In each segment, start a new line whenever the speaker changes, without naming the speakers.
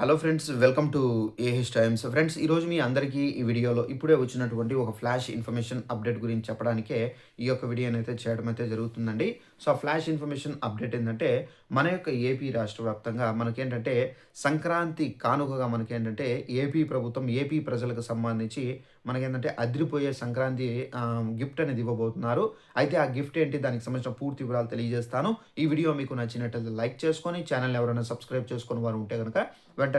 Hello friends welcome to AH Times friends ఈరోజు మీ అందరికీ ఈ వీడియోలో ఇప్పుడే వచ్చినటువంటి ఒక ఫ్లాష్ ఇన్ఫర్మేషన్ అప్డేట్ గురించి చెప్పడానికే ఈ యొక్క వీడియోని అయితే చేయడం అయితే జరుగుతుందండి. సో ఆ ఫ్లాష్ ఇన్ఫర్మేషన్ అప్డేట్ ఏంటంటే మన యొక్క ఏపీ రాష్ట్ర వ్యాప్తంగా మనకేంటంటే సంక్రాంతి కానుకగా మనకేంటంటే ఏపీ ప్రభుత్వం ఏపీ ప్రజలకు సంబంధించి మనకేంటంటే అదిరిపోయే సంక్రాంతి గిఫ్ట్ అనేది ఇవ్వబోతున్నారు. అయితే ఆ గిఫ్ట్ ఏంటి దానికి సంబంధించిన పూర్తి వివరాలు తెలియజేస్తాను. ఈ వీడియో మీకు నచ్చినట్లయితే లైక్ చేసుకొని ఛానల్ ఎవరైనా సబ్స్క్రైబ్ చేసుకొని వారు ఉంటే కనుక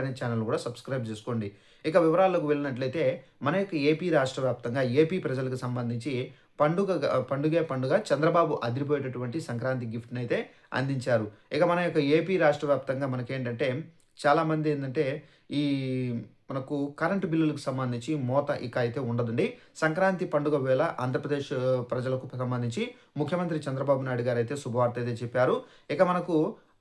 అనే ఛానల్ కూడా సబ్స్క్రైబ్ చేసుకోండి. ఇక వివరాల్లోకి వెళ్ళినట్లయితే మన యొక్క ఏపీ రాష్ట్ర వ్యాప్తంగా ఏపీ ప్రజలకు సంబంధించి పండుగ పండుగే పండుగ చంద్రబాబు అదిరిపోయేటటువంటి సంక్రాంతి గిఫ్ట్ని అయితే అందించారు. ఇక మన యొక్క ఏపీ రాష్ట్ర వ్యాప్తంగా మనకేంటంటే చాలామంది ఏంటంటే ఈ మనకు కరెంటు బిల్లులకు సంబంధించి మోత ఇక అయితే ఉండదండి. సంక్రాంతి పండుగ వేళ ఆంధ్రప్రదేశ్ ప్రజలకు సంబంధించి ముఖ్యమంత్రి చంద్రబాబు నాయుడు గారు అయితే శుభవార్త అయితే చెప్పారు. ఇక మనకు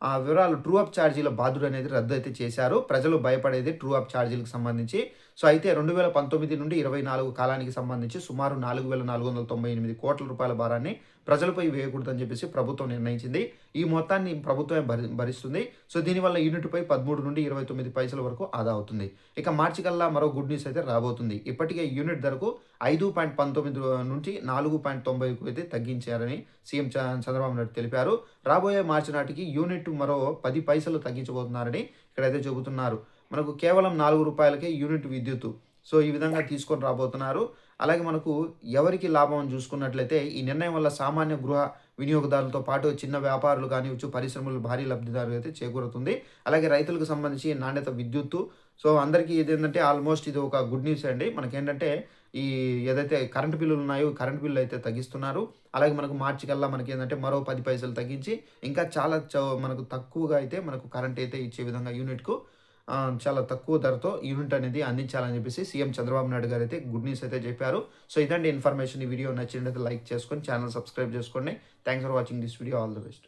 ఆ వివరాలు ట్రూ అప్ ఛార్జీల బాధ్యుడు అనేది రద్దు అయితే చేశారు. ప్రజలు భయపడేది ట్రూ అప్ ఛార్జీలకు సంబంధించి. సో అయితే రెండు వేల పంతొమ్మిది నుండి ఇరవై నాలుగు కాలానికి సంబంధించి సుమారు నాలుగు వేల నాలుగు వందల తొంభై ఎనిమిది కోట్ల రూపాయల భారాన్ని ప్రజలపై వేయకూడదని చెప్పేసి ప్రభుత్వం నిర్ణయించింది. ఈ మొత్తాన్ని ప్రభుత్వమే భరి భరిస్తుంది. సో దీనివల్ల యూనిట్పై పదమూడు నుండి ఇరవై తొమ్మిది పైసల వరకు ఆదా అవుతుంది. ఇక మార్చి కల్లా మరో గుడ్ న్యూస్ అయితే రాబోతుంది. ఇప్పటికే యూనిట్ ధరకు ఐదు పాయింట్ పంతొమ్మిది నుంచి నాలుగు పాయింట్ తొంభైకు అయితే తగ్గించారని సీఎం చంద్రబాబు నాయుడు తెలిపారు. రాబోయే మార్చి నాటికి యూనిట్ మరో పది పైసలు తగ్గించబోతున్నారని ఇక్కడైతే చెబుతున్నారు. మనకు కేవలం నాలుగు రూపాయలకే యూనిట్ విద్యుత్ సో ఈ విధంగా తీసుకొని రాబోతున్నారు. అలాగే మనకు ఎవరికి లాభం అని చూసుకున్నట్లయితే ఈ నిర్ణయం వల్ల సామాన్య గృహ వినియోగదారులతో పాటు చిన్న వ్యాపారులు కానివచ్చు పరిశ్రమలు భారీ లబ్ధిదారులు అయితే చేకూరుతుంది. అలాగే రైతులకు సంబంధించి నాణ్యత విద్యుత్తు. సో అందరికీ ఇది ఏంటంటే ఆల్మోస్ట్ ఇది ఒక గుడ్ న్యూస్ అండి. మనకేంటంటే ఈ ఏదైతే కరెంట్ బిల్లులు ఉన్నాయో కరెంట్ బిల్లు అయితే తగ్గిస్తున్నారు. అలాగే మనకు మార్చి కల్లా మనకి ఏంటంటే మరో పది పైసలు తగ్గించి ఇంకా చాలా చౌ- మనకు తక్కువగా అయితే మనకు కరెంట్ అయితే ఇచ్చే విధంగా యూనిట్కు చాలా తక్కువ ధరతో యూనిట్ అనేది అందించాలని చెప్పేసి సీఎం చంద్రబాబు నాయుడు గారు అయితే గుడ్ న్యూస్ అయితే చెప్పారు. సో ఇదండి ఇన్ఫర్మేషన్ ఈ వీడియో నచ్చినట్లయితే లైక్ చేసుకొని ఛానల్ సబ్స్క్రైబ్ చేసుకోండి. Thanks for watching this video. All the best.